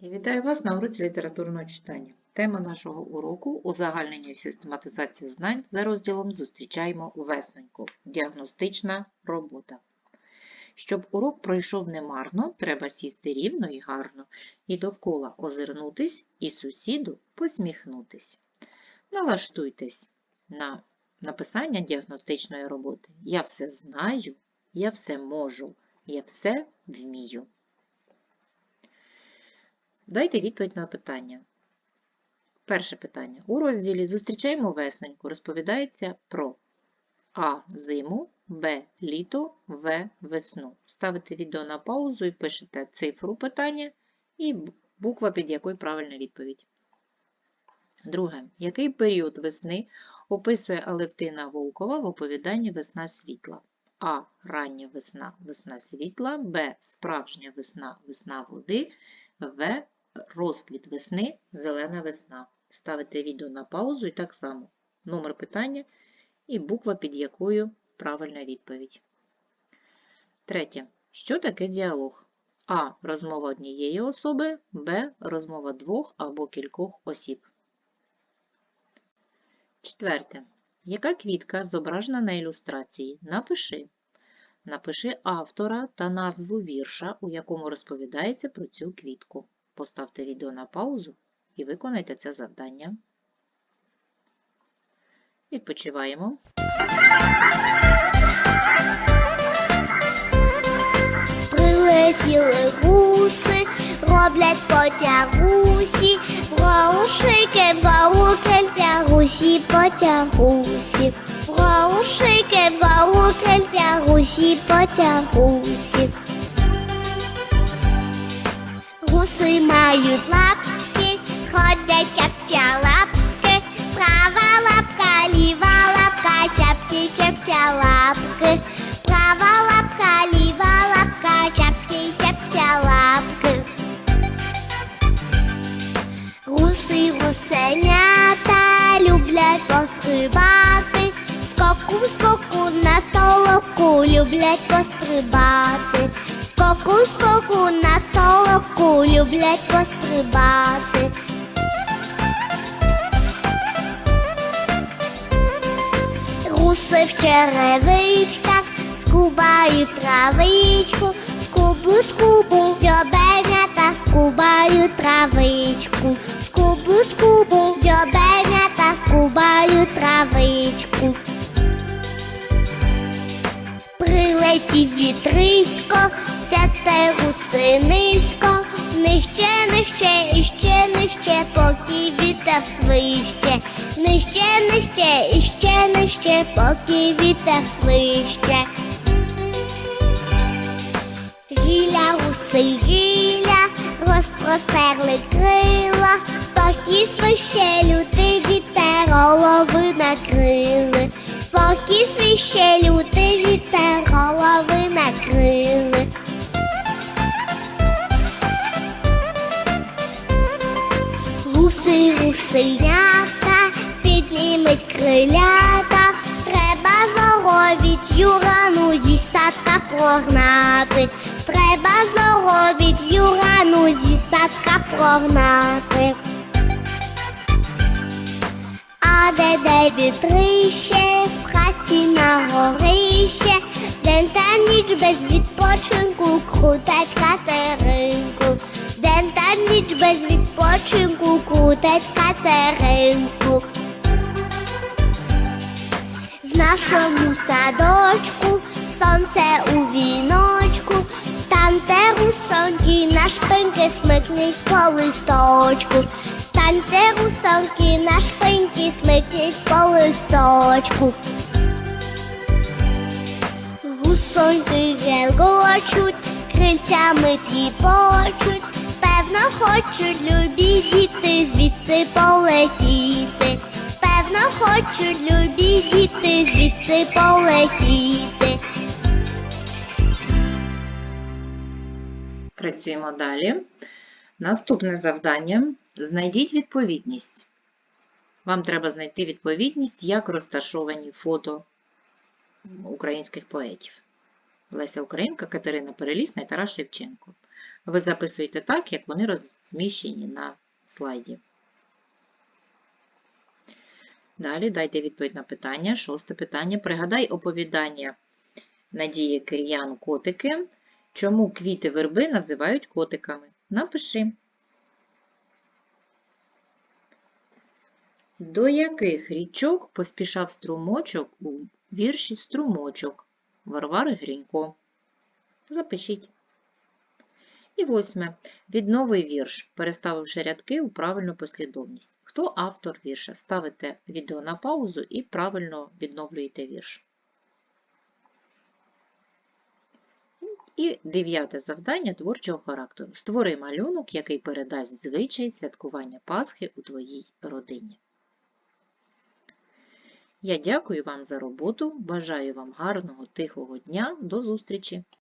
Я вітаю вас на уроці літературного читання. Тема нашого уроку узагальнення і систематизація знань за розділом Зустрічаємо весноньку. Діагностична робота. Щоб урок пройшов немарно, треба сісти рівно і гарно, і довкола озирнутись, і сусіду посміхнутись. Налаштуйтесь на написання діагностичної роботи. Я все знаю, я все можу, я все вмію. Дайте відповідь на питання. Перше питання. У розділі Зустрічаємо весненьку розповідається про А. Зиму, Б. Літо, В. Весну. Ставите відео на паузу і пишете цифру питання і буква, під якою правильна відповідь. Друге. Який період весни описує Алевтина Волкова в оповіданні Весна світла? А. Рання весна, весна світла, Б. Справжня весна, весна води, В. Розквіт весни, зелена весна. Ставите відео на паузу і так само номер питання і буква, під якою правильна відповідь. Третє. Що таке діалог? А. Розмова однієї особи, Б. Розмова двох або кількох осіб. Четверте. Яка квітка зображена на ілюстрації? Напиши. Напиши автора та назву вірша, у якому розповідається про цю квітку. Поставте відео на паузу і виконайте це завдання. Відпочиваємо. Прилетіли гуси, роблять потягусі, Голушики, вголу крильця, гусі потягусі, Голушики, вголу крильця, гусі потягусі. Гуси мають лапки, ходять чапча лапки, права лапка, ліва лапка, чапці чапча лапки, права лапка, ліва лапка, чапці чапча лапки. Гуси гусенята люблять пострибати, скоку скоку на толоку люблять пострибати, скоку скоку на толоку люблять пострибати. Гуси в черевичках скубають травичку, скубу, скубу, дьобенята скубають травичку, гуси низько, нижче, нижче, і ще нижче, поки вітер свище, нижче, нижче, і ще нижче, поки вітер свище. Гіля, гуси, гіля, розпростерли крила, поки свище лютий вітер голови накрили, поки свище лютий вітер голови накрили. Гусенята, піднімуть крилята, треба здоровіть юрану зі садка прогнати, треба здоровіть юрану зі садка прогнати. А де де вітрище, в хаті на горище, день та ніч без відпочинку крутать катеринку, день та ніч без відпочинку крутать катеринку. В нашому садочку сонце у віночку, станьте русоньки, на шпиньки смикніть по листочку. Станьте русоньки, на шпиньки смикніть по листочку. Гусоньки гелгочуть, крильцями тріпочуть, певно хочуть любі діти звідси полетіти. Певно хочуть любі діти звідси полетіти. Працюємо далі. Наступне завдання. Знайдіть відповідність. Вам треба знайти відповідність, як розташовані фото українських поетів. Леся Українка, Катерина Перелісна і Тарас Шевченко. Ви записуєте так, як вони розміщені на слайді. Далі дайте відповідь на питання. Шосте питання. Пригадай оповідання Надії Кир'ян котики. Чому квіти верби називають котиками? Напиши. До яких річок поспішав струмочок у вірші Струмочок Варвари Грінько? Запишіть. І восьме. Відновий вірш, переставивши рядки у правильну послідовність. Хто автор вірша? Ставите відео на паузу і правильно відновлюєте вірш. І дев'яте завдання творчого характеру. Створи малюнок, який передасть звичай святкування Пасхи у твоїй родині. Я дякую вам за роботу, бажаю вам гарного тихого дня, до зустрічі!